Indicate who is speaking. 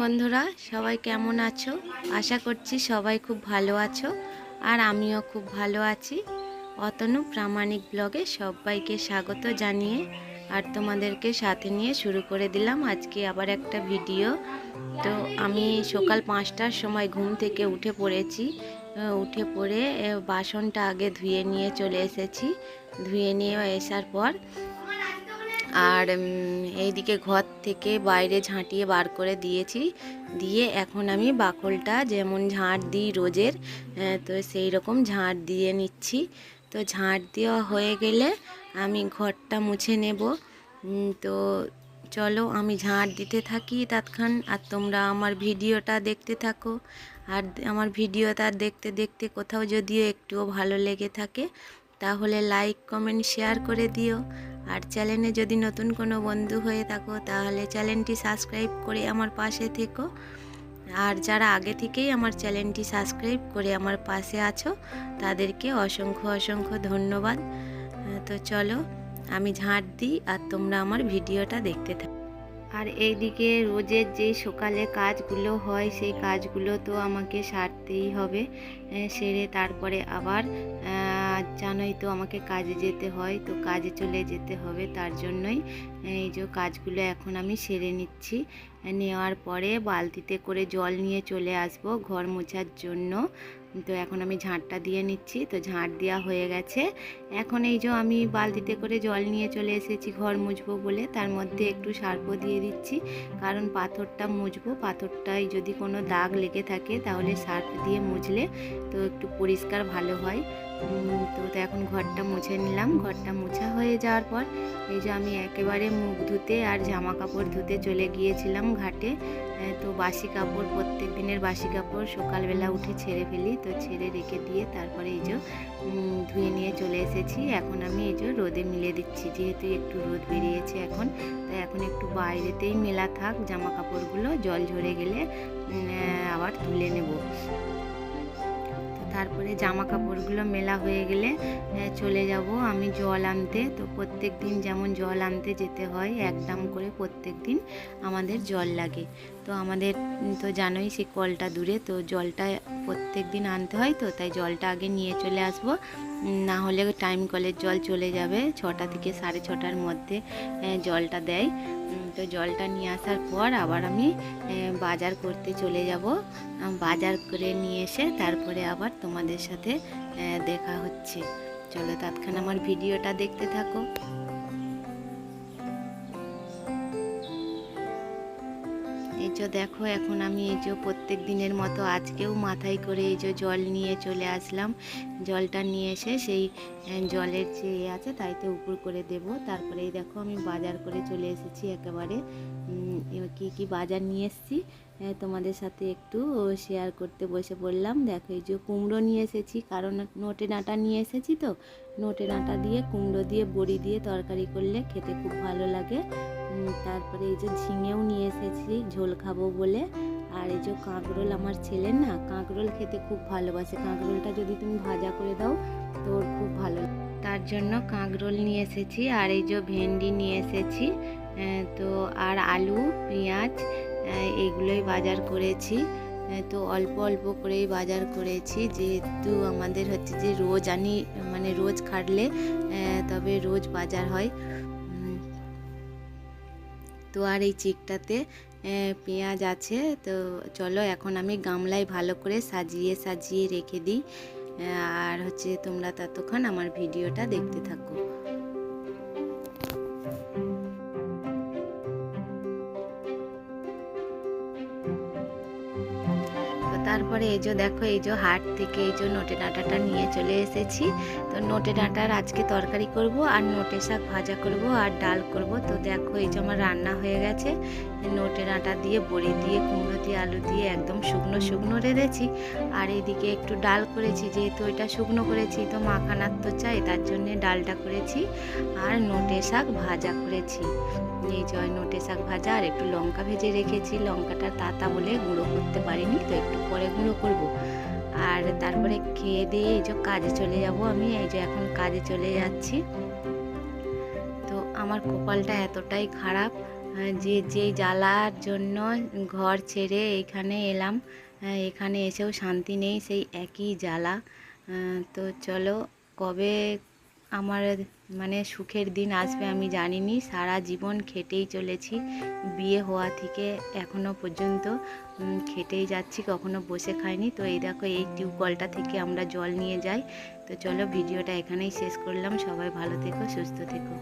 Speaker 1: বন্ধুরা, সবাই কেমন আছো? আশা করছি সবাই খুব ভালো আছো আর আমিও খুব ভালো আছি। অতনু প্রামাণিক ব্লগে সবাইকে স্বাগত জানিয়ে আর তোমাদেরকে সাথে নিয়ে শুরু করে দিলাম আজকে আবার একটা ভিডিও। তো আমি সকাল পাঁচটার সময় ঘুম থেকে উঠে পড়েছি। উঠে পড়ে বাসনটা আগে ধুয়ে নিয়ে চলে এসেছি। ধুয়ে নিয়ে আসার পর আর এইদিকে ঘর থেকে বাইরে ঝাঁটিয়ে বার করে দিয়েছি। দিয়ে এখন আমি বাকলটা যেমন ঝাঁট দিই রোজের তো সেই রকম ঝাঁট দিয়ে নিচ্ছি। তো ঝাঁট দেওয়া হয়ে গেলে আমি ঘরটা মুছে নেব। তো চলো আমি ঝাঁট দিতে থাকি তৎক্ষণ, আর তোমরা আমার ভিডিওটা দেখতে থাকো। আর আমার ভিডিওটা দেখতে দেখতে কোথাও যদিও একটুও ভালো লেগে থাকে, তাহলে লাইক, কমেন্ট, শেয়ার করে দিও। আর চ্যানেলে যদি নতুন কোনো বন্ধু হয়ে থাকো, তাহলে চ্যানেলটি সাবস্ক্রাইব করে আমার পাশে থেকো। আর যারা আগে থেকেই আমার চ্যানেলটি সাবস্ক্রাইব করে আমার পাশে আছো, তাদেরকে অসংখ্য অসংখ্য ধন্যবাদ। তো চলো, আমি ঝাঁট দিই আর তোমরা আমার ভিডিওটা দেখতে থাকো। আর এইদিকে রোজের যে সকালে কাজগুলো হয়, সেই কাজগুলো তো আমাকে সারতেই হবে সেরে তারপরে আবার আহ, জানোই তো আমাকে কাজে যেতে হয় তো কাজে চলে যেতে হবে। তার জন্যই এই যে কাজগুলো এখন আমি সেরে নিচ্ছি। নেওয়ার পরে বালতিতে করে জল নিয়ে চলে আসব ঘর মোছার জন্য। তো এখন আমি ঝাঁটটা দিয়ে নিচ্ছি। তো ঝাঁট দেওয়া হয়ে গেছে। এখন এই যে আমি বালতিতে করে জল নিয়ে চলে এসেছি ঘর মুছবো বলে, তার মধ্যে একটু সার্পও দিয়ে দিচ্ছি। কারণ পাথরটা মুছবো, পাথরটায় যদি কোনো দাগ লেগে থাকে তাহলে সার্ফ দিয়ে মুছলে তো একটু পরিষ্কার ভালো হয়। তো এখন ঘরটা মুছে নিলাম। ঘরটা মোছা হয়ে যাওয়ার পর এই যে আমি একেবারে মুখ ধুতে আর জামা কাপড় ধুতে চলে গিয়েছিলাম ঘাটে। তো বাসি কাপড়, প্রত্যেক দিনের বাসি কাপড় সকালবেলা উঠে ছেড়ে ফেলি। তো ছেড়ে রেখে দিয়ে তারপরে এই যে ধুয়ে নিয়ে চলে এসেছি। এখন আমি এই যে রোদে মিলে দিচ্ছি। যেহেতু একটু রোদ বেরিয়েছে এখন, তাই এখন একটু বাইরেতেই মেলা থাক জামা কাপড়গুলো জল ঝরে গেলে আবার তুলে নেব। তো তারপরে জামা কাপড়গুলো মেলা হয়ে গেলে চলে যাব আমি জল আনতে। তো প্রত্যেক দিন যেমন জল আনতে যেতে হয় এক দাম করে প্রত্যেক দিন আমাদের জল লাগে। তো আমাদের তো জানোই সেই কলটা দূরে, তো জলটা প্রত্যেক দিন আনতে হয় তো, তাই জলটা আগে নিয়ে চলে আসব। না হলে টাইম কলের জল চলে যাবে, ছটা থেকে সাড়ে ছটার মধ্যে জলটা দেয়। তো জলটা নিয়ে আসার পর আবার আমি বাজার করতে চলে যাব। বাজার করে নিয়ে এসে তারপরে আবার তোমাদের সাথে দেখা হচ্ছে। চলো তৎক্ষণ আমার ভিডিওটা দেখতে থাকো। এই যে দেখো, এখন আমি এই যে প্রত্যেক দিনের মতো আজকেও মাথায় করে এই যে জল নিয়ে চলে আসলাম। জলটা নিয়ে এসে সেই জলের যে ইয়ে আছে তাইতে উপর করে দেব। তারপরে এই দেখো আমি বাজার করে চলে এসেছি একেবারে। কী কী বাজার নিয়ে এসেছি? তোমাদের সাথে একটু শেয়ার করতে বসে বললাম দেখো এই যে কুমড়ো নিয়ে এসেছি, কারণ নোটে ডাঁটা নিয়ে এসেছি তো। নোটে ডাঁটা দিয়ে কুমড়ো দিয়ে বড়ি দিয়ে তরকারি করলে খেতে খুব ভালো লাগে। তারপরে এই যে ঝিঙেও নিয়ে এসেছি, ঝোল খাব বলে। আর এই যে কাঁকরোল আমার ছেলে না, কাঁকরোল খেতে খুব ভালোবাসে। কাঁকরোলটা যদি তুমি ভাজা করে দাও তো খুব ভালো তার জন্য কাঁকরোল নিয়ে এসেছি, আর এই যে ভেন্ডি নিয়ে এসেছি। তো আর আলু, পেঁয়াজ এগুলোই বাজার করেছি। তো অল্প অল্প করেই বাজার করেছি। যেহেতু আমাদের হচ্ছে যে রোজ আনি মানে রোজ খাটলে তবে রোজ বাজার হয়। তো আর এই চিকটাতে পেঁয়াজ আছে। তো চলো এখন আমি গামলায় ভালো করে সাজিয়ে সাজিয়ে রেখে দিই। আর হচ্ছে তোমরা ততক্ষণ আমার ভিডিওটা দেখতে থাকো। তারপরে এই যে দেখো, এই যে হাট থেকে এই যে নোটে ডাঁটাটা নিয়ে চলে এসেছি। তো নোটে ডাঁটার আজকে তরকারি করব আর নোটে শাক ভাজা করব আর ডাল করব। তো দেখো, এই যে আমার রান্না হয়ে গেছে। নোটে ডাঁটা দিয়ে, বড়ি দিয়ে, কুমড়ো দিয়ে, আলু দিয়ে একদম শুকনো শুকনো রেঁধেছি। আর এইদিকে একটু ডাল করেছি, যেহেতু এটা শুকনো করেছি, তো মাখানার তো চাই, তার জন্যে ডালটা করেছি। আর নোটে শাক ভাজা করেছি। এই জয় নোটে শাক ভাজা, আর একটু লঙ্কা ভেজে রেখেছি। লঙ্কাটা তাতা বলে গুঁড়ো করতে পারিনি, তো একটু পরে গুঁড়ো করব। আর তারপরে খেয়ে দিয়ে এই যে কাজে চলে যাব আমি, এই যে এখন কাজে চলে যাচ্ছি। তো আমার কপালটা এতটাই খারাপ যে যে জ্বালার জন্য ঘর ছেড়ে এখানে এলাম এখানে এসেও শান্তি নেই সেই একই জ্বালা। তো চলো, কবে আমার মানে সুখের দিন আসবে আমি জানিনি। সারা জীবন খেটেই চলেছি। বিয়ে হওয়া থেকে এখনও পর্যন্ত খেটেই যাচ্ছি, কখনো বসে খাইনি। তো এই দেখো, এই টিউবকলটা থেকে আমরা জল নিয়ে যাই। তো চলো, ভিডিওটা এখানেই শেষ করলাম। সবাই ভালো থেকো, সুস্থ থেকো।